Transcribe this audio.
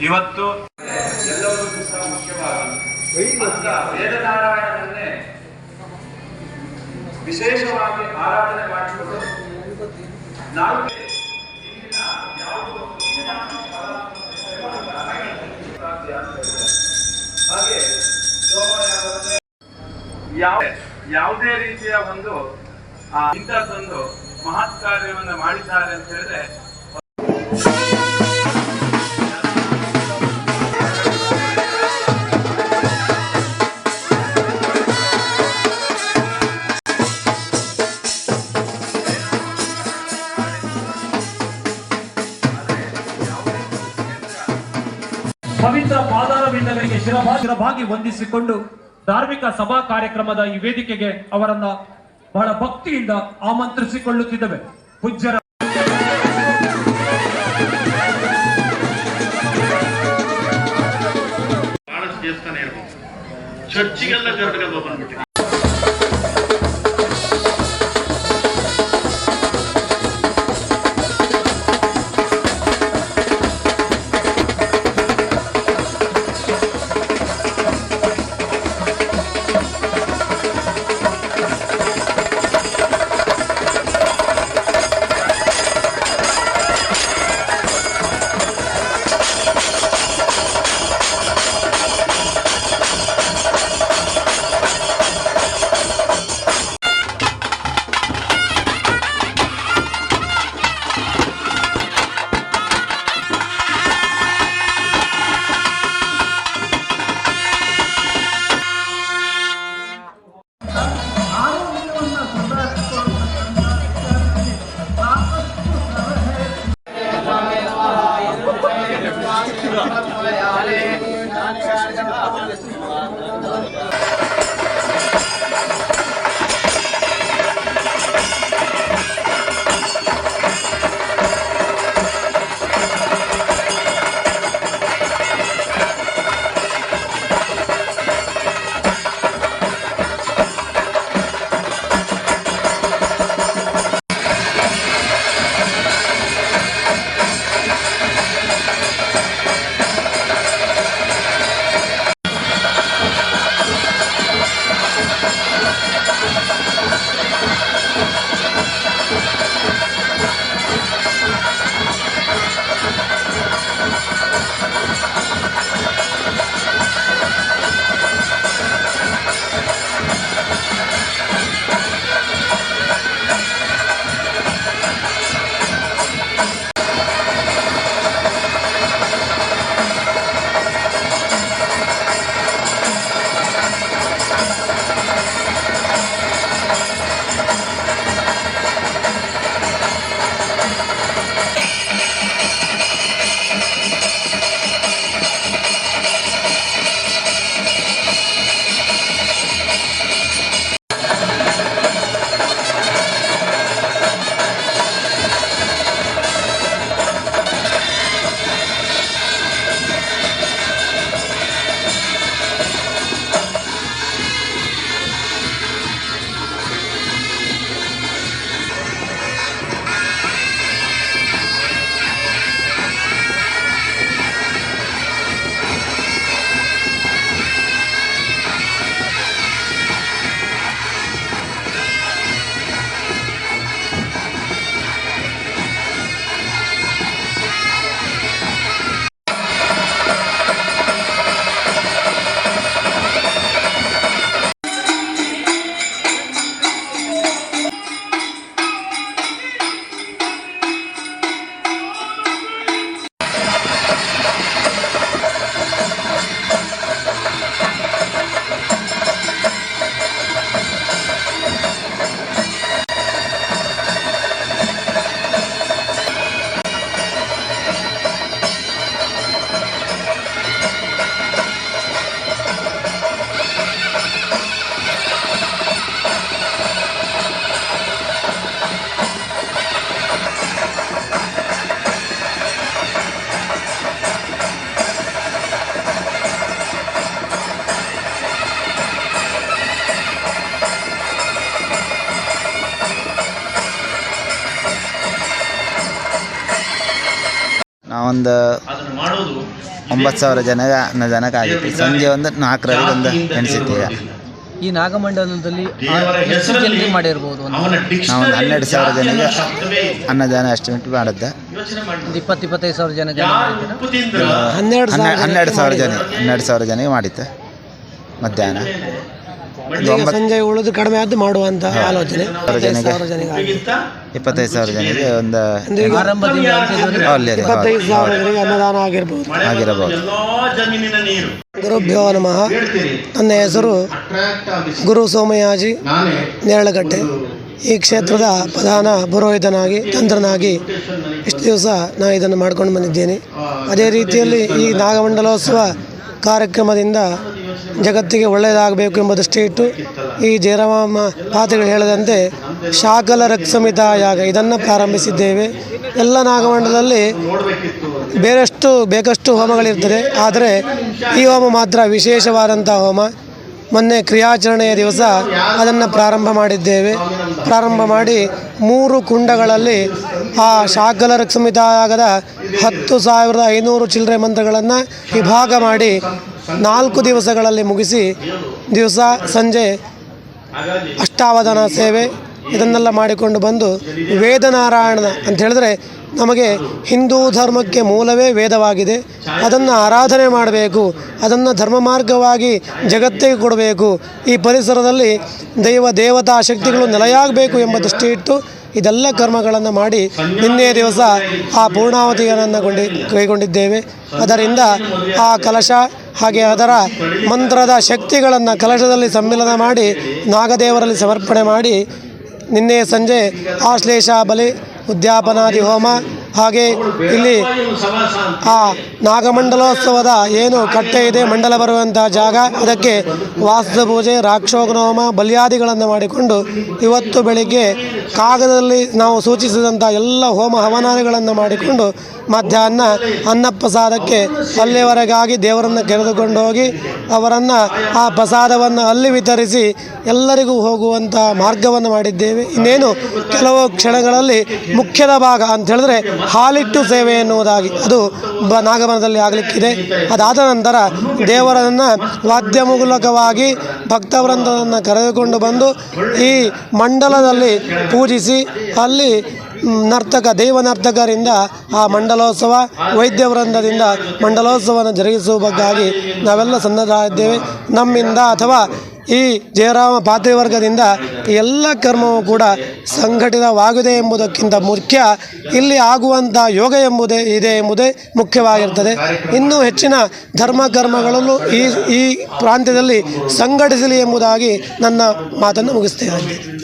ಇವತ್ತು ಎಲ್ಲವೂ ಸಹ ವಿಶೇಷವಾಗಿ ಆರಾಧನೆ ಮಾಡಿಕೊಂಡು ಯಾವ ಯಾವುದೇ ರೀತಿಯ ಒಂದು ಇಂಥದ್ದೊಂದು ಮಹತ್ ಕಾರ್ಯವನ್ನ ಮಾಡಿದ್ದಾರೆ ಅಂತ ಹೇಳಿದ್ರೆ ಪವಿತ್ರ ಪಾದಾರವಿಂದಗಳಿಗೆ ಶಿರಭಾ ಶಿರಭಾಗಿ ವಂದಿಸಿಕೊಂಡು ಧಾರ್ಮಿಕ ಸಭಾ ಕಾರ್ಯಕ್ರಮದ ಈ ವೇದಿಕೆಗೆ ಅವರನ್ನ ಬಹಳ ಭಕ್ತಿಯಿಂದ ಆಮಂತ್ರಿಸಿಕೊಳ್ಳುತ್ತಿದ್ದೇವೆ. ಪೂಜ್ಯರ ಚರ್ಚಿಗೆಲ್ಲ ಕರ್ನಾಟಕ ಬಂದ್ಬಿಟ್ಟಿದೆ. చెప్తున్నా ಮಾಡೋದು ಒಂಬತ್ತು ಸಾವಿರ ಜನ ಜನಕ್ಕೆ ಆಗಿತ್ತು. ಸಂಜೆ ಒಂದು ನಾಲ್ಕರಲ್ಲಿ ಒಂದು ಎಣಿಸಿದ್ದೀವಿ ಈ ನಾಗಮಂಡಲದಲ್ಲಿ ಎಷ್ಟು ಜನರಿಗೆ ಮಾಡಿರ್ಬೋದು ಒಂದು ನಾವು ಒಂದು ಹನ್ನೆರಡು ಸಾವಿರ ಜನಕ್ಕೆ ಅನ್ನದಾನ ಎಸ್ಟಿಮೇಟ್ ಮಾಡಿದ್ದೆ. ಒಂದು ಇಪ್ಪತ್ತು ಇಪ್ಪತ್ತೈದು ಸಾವಿರ ತಿಂದ್ರ ಹನ್ನೆರಡು ಹನ್ನೆರಡು ಸಾವಿರ ಜನ ಹನ್ನೆರಡು ಸಾವಿರ ಜನಕ್ಕೆ ಮಾಡಿತ್ತು ಮಧ್ಯಾಹ್ನ. ಸಂಜೆ ಉಳಿದು ಕಡಿಮೆ ಆದ್ದು ಮಾಡುವಂತ ಆಲೋಚನೆ. ಸಾವಿರ ಇಪ್ಪತ್ತೈದು ಸಾವಿರ ಒಂದು ಇಪ್ಪತ್ತೈದು ಸಾವಿರ ಜನರಿಗೆ ಅನ್ನದಾನ ಆಗಿರ್ಬೋದು. ಆಗಿರಬಹುದು. ಎಲ್ಲೋ ಜಮೀನಿನ ನೀರು. ಗುರುಭ್ಯೋ ನಮಃ. ನನ್ನ ಹೆಸರು ಗುರು ಸೋಮಯಾಜಿ. ನಾನೇ ನೇರಳಗಟ್ಟೆ ಈ ಕ್ಷೇತ್ರದ ಪ್ರಧಾನ ಪುರೋಹಿತನಾಗಿ ತಂತ್ರನಾಗಿ ಇಷ್ಟು ದಿವಸ ನಾನು ಇದನ್ನು ಮಾಡ್ಕೊಂಡು ಬಂದಿದ್ದೇನೆ. ಅದೇ ರೀತಿಯಲ್ಲಿ ಈ ನಾಗಮಂಡಲೋತ್ಸವ ಕಾರ್ಯಕ್ರಮದಿಂದ ಜಗತ್ತಿಗೆ ಒಳ್ಳೆಯದಾಗಬೇಕು ಎಂಬ ದೃಷ್ಟಿ ಇಟ್ಟು ಈ ಜಯರಾಮ ಪಾತ್ರೆಗಳು ಹೇಳದಂತೆ ಶಾಕಲ ರಕ್ಸಮಿತ ಯಾಗ, ಇದನ್ನು ಪ್ರಾರಂಭಿಸಿದ್ದೇವೆ. ಎಲ್ಲ ನಾಗಮಂಡಲದಲ್ಲಿ ಬೇರೆಷ್ಟು, ಬೇಕಷ್ಟು ಹೋಮಗಳಿರ್ತದೆ. ಆದರೆ ಈ ಹೋಮ ಮಾತ್ರ ವಿಶೇಷವಾದಂಥ ಹೋಮ. ಮೊನ್ನೆ ಕ್ರಿಯಾಚರಣೆಯ ದಿವಸ ಅದನ್ನು ಪ್ರಾರಂಭ ಮಾಡಿದ್ದೇವೆ. ಪ್ರಾರಂಭ ಮಾಡಿ ಮೂರು ಕುಂಡಗಳಲ್ಲಿ ಆ ಶಾಕಲ ರಕ್ಷಮಿತಾಗದ ಹತ್ತು ಸಾವಿರದ ಐನೂರು ಚಿಲ್ಲರೆ ಮಂತ್ರಗಳನ್ನು ವಿಭಾಗ ಮಾಡಿ ನಾಲ್ಕು ದಿವಸಗಳಲ್ಲಿ ಮುಗಿಸಿ ದಿವಸ, ಸಂಜೆ ಅಷ್ಟಾವಧಾನ ಸೇವೆ ಇದನ್ನೆಲ್ಲ ಮಾಡಿಕೊಂಡು ಬಂದು ವೇದನಾರಾಯಣ ಅಂತ ಹೇಳಿದ್ರೆ ನಮಗೆ ಹಿಂದೂ ಧರ್ಮಕ್ಕೆ ಮೂಲವೇ ವೇದವಾಗಿದೆ. ಅದನ್ನು ಆರಾಧನೆ ಮಾಡಬೇಕು, ಅದನ್ನು ಧರ್ಮ ಮಾರ್ಗವಾಗಿ ಜಗತ್ತಿಗೆ ಕೊಡಬೇಕು. ಈ ಪರಿಸರದಲ್ಲಿ ದೈವ ದೇವತಾ ಶಕ್ತಿಗಳು ನೆಲೆಯಾಗಬೇಕು ಎಂಬ ದೃಷ್ಟಿ ಇಟ್ಟು ಇದೆಲ್ಲ ಕರ್ಮಗಳನ್ನು ಮಾಡಿ ನಿನ್ನೆ ದಿವಸ ಆ ಪೂರ್ಣಾವಧಿಯನ್ನು ಕೊಂಡಿ ಕೈಗೊಂಡಿದ್ದೇವೆ. ಅದರಿಂದ ಆ ಕಲಶ ಹಾಗೆ ಅದರ ಮಂತ್ರದ ಶಕ್ತಿಗಳನ್ನು ಕಲಶದಲ್ಲಿ ಸಮ್ಮಿಲನ ಮಾಡಿ ನಾಗದೇವರಲ್ಲಿ ಸಮರ್ಪಣೆ ಮಾಡಿ ನಿನ್ನೆ ಸಂಜೆ ಆಶ್ಲೇಷ ಬಲಿ ಉದ್ಯಾಪನಾದಿ ಹೋಮ ಹಾಗೆ ಇಲ್ಲಿ ಆ ನಾಗಮಂಡಲೋತ್ಸವದ ಏನು ಕಟ್ಟೆ ಇದೆ, ಮಂಡಲ ಬರುವಂತಹ ಜಾಗ ಅದಕ್ಕೆ ವಾಸದ ಪೂಜೆ ರಾಕ್ಷೋಗನೋಮ ಬಲಿಯಾದಿಗಳನ್ನು ಮಾಡಿಕೊಂಡು ಇವತ್ತು ಬೆಳಿಗ್ಗೆ ಕಾಗದದಲ್ಲಿ ನಾವು ಸೂಚಿಸಿದಂಥ ಎಲ್ಲ ಹೋಮ ಹವನಾದಿಗಳನ್ನು ಮಾಡಿಕೊಂಡು ಮಧ್ಯಾಹ್ನ ಅನ್ನಪ್ರಸಾದಕ್ಕೆ ಅಲ್ಲಿವರೆಗಾಗಿ ದೇವರನ್ನು ಕರೆದುಕೊಂಡು ಹೋಗಿ ಅವರನ್ನು ಆ ಪ್ರಸಾದವನ್ನು ಅಲ್ಲಿ ವಿತರಿಸಿ ಎಲ್ಲರಿಗೂ ಹೋಗುವಂಥ ಮಾರ್ಗವನ್ನು ಮಾಡಿದ್ದೇವೆ. ಇನ್ನೇನು ಕೆಲವು ಕ್ಷಣಗಳಲ್ಲಿ ಮುಖ್ಯದ ಭಾಗ ಅಂತ ಹೇಳಿದ್ರೆ ಹಾಲಿಟ್ಟು ಸೇವೆ ಎನ್ನುವುದಾಗಿ ಅದು ಬ ನಾಗಮನದಲ್ಲಿ ಆಗಲಿಕ್ಕಿದೆ. ಅದಾದ ನಂತರ ದೇವರನ್ನು ವಾದ್ಯ ಮೂಲಕವಾಗಿ ಭಕ್ತವೃಂದವನ್ನು ಕರೆದುಕೊಂಡು ಬಂದು ಈ ಮಂಡಲದಲ್ಲಿ ಪೂಜಿಸಿ ಅಲ್ಲಿ ನರ್ತಕ ದೈವ ನರ್ತಕರಿಂದ ಆ ಮಂಡಲೋತ್ಸವ ವೈದ್ಯ ವೃಂದದಿಂದ ಮಂಡಲೋತ್ಸವವನ್ನು ಜರುಗಿಸುವ ಬಗ್ಗಾಗಿ ನಾವೆಲ್ಲ ಸನ್ನದ್ಧರಾಗಿದ್ದೇವೆ. ನಮ್ಮಿಂದ ಅಥವಾ ಈ ಜಯರಾಮ ಪಾತ್ರಿವರ್ಗದಿಂದ ಎಲ್ಲ ಕರ್ಮವೂ ಕೂಡ ಸಂಘಟಿತವಾಗಿದೆ ಎಂಬುದಕ್ಕಿಂತ ಮುಖ್ಯ. ಇಲ್ಲಿ ಆಗುವಂಥ ಯೋಗ ಎಂಬುದೇ ಇದೆ ಎಂಬುದೇ ಮುಖ್ಯವಾಗಿರ್ತದೆ. ಇನ್ನೂ ಹೆಚ್ಚಿನ ಧರ್ಮ ಕರ್ಮಗಳಲ್ಲೂ ಈ ಈ ಪ್ರಾಂತ್ಯದಲ್ಲಿ ಸಂಘಟಿಸಲಿ ಎಂಬುದಾಗಿ ನನ್ನ ಮಾತನ್ನು ಮುಗಿಸ್ತೇನೆ.